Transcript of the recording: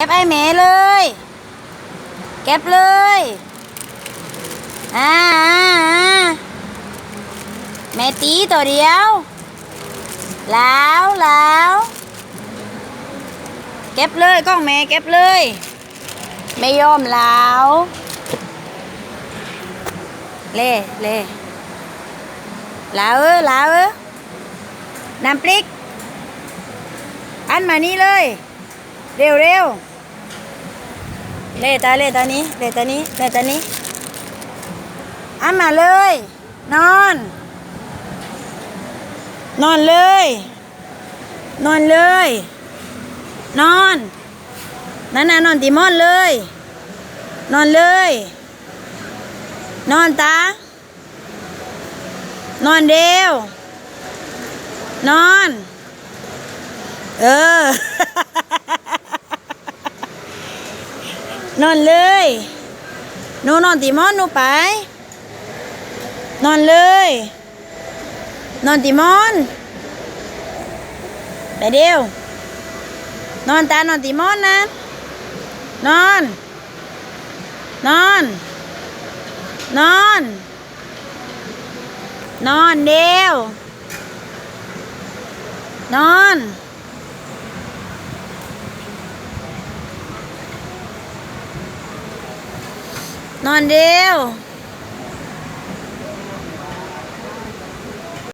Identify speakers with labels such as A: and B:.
A: เก็บไอ้แม่เลย เก็บเลย อ่าอ่าอ่าแม่ตีตัวเดียว แล้วแล้ว เก็บเลยกล้องแม่เก็บเลย ไม่ยอมแล้ว เล่เล่แล้วเออแล้วเออน้ำพริก อันมานี่เลย เร็วเร็ว เลตาเลตานี้เลตานี้เลตานี้อันมาเลย นอน นอนเลย นอนเลย นอนนั่นน่ะนอนตีมอนเลย นอนเลย นอนตานอนเร็วนอน เออ นอนเลยหนูนอนตีมอนหนูไป นอนเลย นอนตีมอนไปเดียวนอนตานอนตีมอนนะ นอน นอน นอน นอนเดียวนอน นอนเร็ว